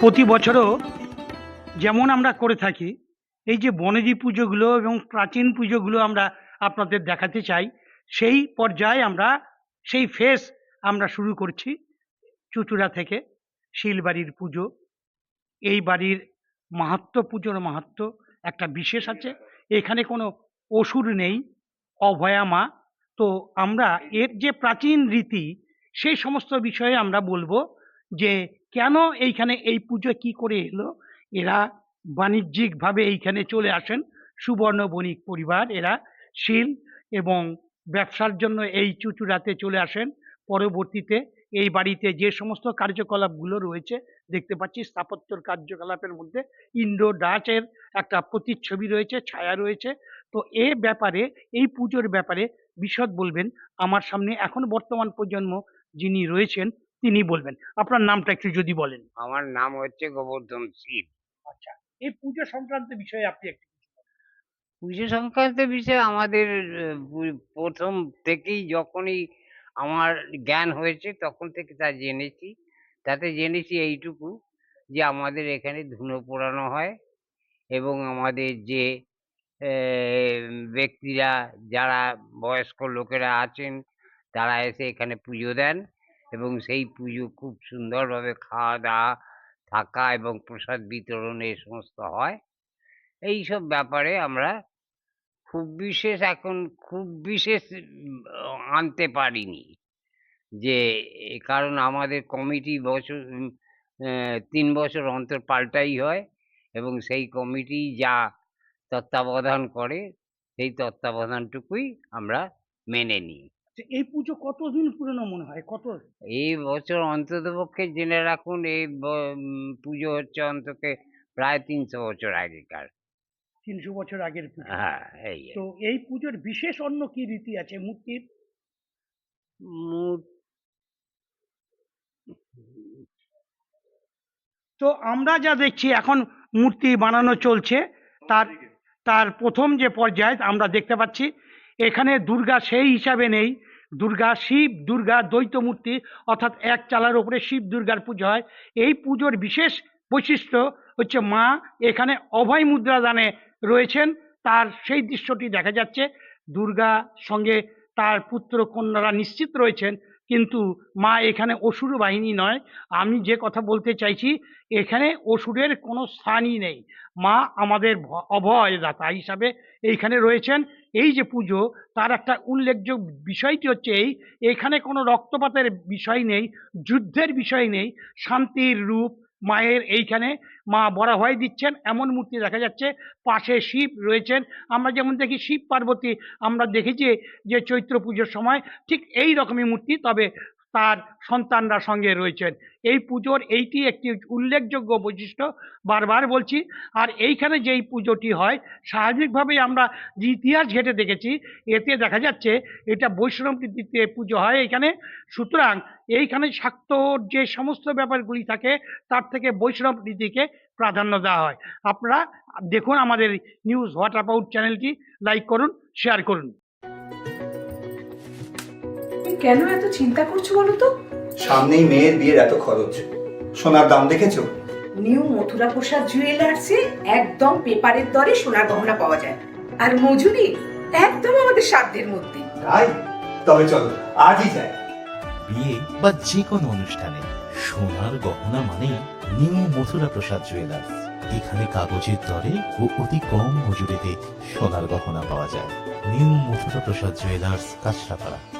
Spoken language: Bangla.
প্রতি বছরও যেমন আমরা করে থাকি, এই যে বনেদি পুজোগুলো এবং প্রাচীন পুজোগুলো আমরা আপনাদের দেখাতে চাই, সেই পর্যায়ে আমরা, সেই ফেস আমরা শুরু করছি চুচুড়া থেকে শিলবাড়ির পুজো। এই বাড়ির মাহাত্ম, পুজোর মাহাত্ম একটা বিশেষ আছে। এখানে কোনো অসুর নেই, অভয়া মা। তো আমরা এর যে প্রাচীন রীতি, সেই সমস্ত বিষয়ে আমরা বলব যে কেন এইখানে এই পুজো কি করে এলো? এরা বাণিজ্যিকভাবে এইখানে চলে আসেন। সুবর্ণ বণিক পরিবার, এরা শিল এবং ব্যবসার জন্য এই চুচুড়াতে চলে আসেন। পরবর্তীতে এই বাড়িতে যে সমস্ত কার্যকলাপগুলো রয়েছে, দেখতে পাচ্ছি স্থাপত্যর কার্যকলাপের মধ্যে ইন্ডো ডাচের একটা প্রতিচ্ছবি রয়েছে, ছায়া রয়েছে। তো এ ব্যাপারে, এই পুজোর ব্যাপারে বিশদ বলবেন। আমার সামনে এখন বর্তমান প্রজন্ম যিনি রয়েছেন তিনি বলবেন। আপনার নামটা একটু যদি বলেন। আমার নাম হচ্ছে গোবর্ধন শিব আচ্ছা এই পুজো সংক্রান্ত বিষয়ে আপনি একটু পুজো সংক্রান্ত বিষয়ে আমাদের প্রথম থেকেই যখনই আমার জ্ঞান হয়েছে তখন থেকে তা জেনেছি। তাতে জেনেছি এইটুকু যে আমাদের এখানে ধুনো পোড়ানো হয় এবং আমাদের যে ব্যক্তিরা যারা বয়স্ক লোকেরা আছেন তারা এসে এখানে পুজো দেন। এবং সেই পুজো খুব সুন্দরভাবে খাওয়া দাওয়া থাকা এবং প্রসাদ বিতরণ এই সমস্ত হয়। এই সব ব্যাপারে আমরা খুব বিশেষ এখন খুব বিশেষ আনতে পারিনি যে এ কারণ আমাদের কমিটি বছর তিন বছর অন্তর পাল্টাই হয় এবং সেই কমিটি যা তত্ত্বাবধান করে সেই তত্ত্বাবধানটুকুই আমরা মেনে নিই। আচ্ছা, এই পুজো কতদিন পুরনো মনে হয়? কত এই বছর অন্তত পক্ষে জেনে রাখুন এই পুজো হচ্ছে অন্তত প্রায় তিনশো বছর আগেকার। তিনশো বছর আগের পুজো। হ্যাঁ এই তো এই পুজোর বিশেষ অন্য কি রীতি আছে মূর্তির? তো আমরা যা দেখছি এখন মূর্তি বানানো চলছে তার তার প্রথম যে পর্যায়ে আমরা দেখতে পাচ্ছি এখানে দুর্গা সেই হিসাবে নেই। দুর্গা শিব, দুর্গা দ্বৈত মূর্তি, অর্থাৎ এক চালার উপরে শিব দুর্গার পুজো হয়। এই পুজোর বিশেষ বৈশিষ্ট্য হচ্ছে মা এখানে অভয় মুদ্রা দানে রয়েছেন। তার সেই দৃশ্যটি দেখা যাচ্ছে। দুর্গা সঙ্গে তার পুত্র কন্যারা নিশ্চিত রয়েছেন, কিন্তু মা এখানে অসুর বাহিনী নয়। আমি যে কথা বলতে চাইছি, এখানে অসুরের কোনো স্থানই নেই। মা আমাদের ভ- অভয়দাতা হিসাবে এইখানে রয়েছেন। এই যে পুজো, তার একটা উল্লেখযোগ্য বিষয়টি হচ্ছে এই, এখানে কোনো রক্তপাতের বিষয় নেই, যুদ্ধের বিষয় নেই, শান্তির রূপ, মায়ের এইখানে মা বরাভয় দিচ্ছেন, এমন মূর্তি দেখা যাচ্ছে, পাশে শিব রয়েছেন, আমরা যেমন দেখি শিব পার্বতী, আমরা দেখেছি যে চৈত্র পুজোর সময় ঠিক এই রকমই মূর্তি, তবে তার সন্তানরা সঙ্গে রয়েছেন। এই পুজোর এইটি একটি উল্লেখযোগ্য বৈশিষ্ট্য। বারবার বলছি, আর এইখানে যেই পুজোটি হয়, স্বাভাবিকভাবেই আমরা যে ইতিহাস ঘেটে দেখেছি, এতে দেখা যাচ্ছে এটা বৈষ্ণব রীতিতে পুজো হয় এখানে। সুতরাং এইখানে শাক্তর যে সমস্ত ব্যাপারগুলি থাকে, তার থেকে বৈষ্ণব রীতিকে প্রাধান্য দেওয়া হয়। আপনারা দেখুন আমাদের নিউজ হোয়াট অ্যাবাউট চ্যানেলটি, লাইক করুন, শেয়ার করুন। কেন এত চিন্তা করছ বলো তো? সামনেই মেয়ের বিয়ের এত খরচ। সোনার দাম দেখেছ? নিউ মথুরা প্রসাদ জুয়েলার্সে একদম পেপারের দরে সোনার গহনা পাওয়া যায়। আর মজুরি একদম আমাদের সাধ্যের মধ্যে। তাই? তবে চলো আজই যাই। বিয়ে বা যে কোনো অনুষ্ঠানে সোনার গহনা মানে নিউ মথুরা প্রসাদ জুয়েলার্স। এখানে কাগজের দরে ও অতি কম মজুরিতে সোনার গহনা পাওয়া যায়। New Mathura Prasad jewellers Kanchrapara.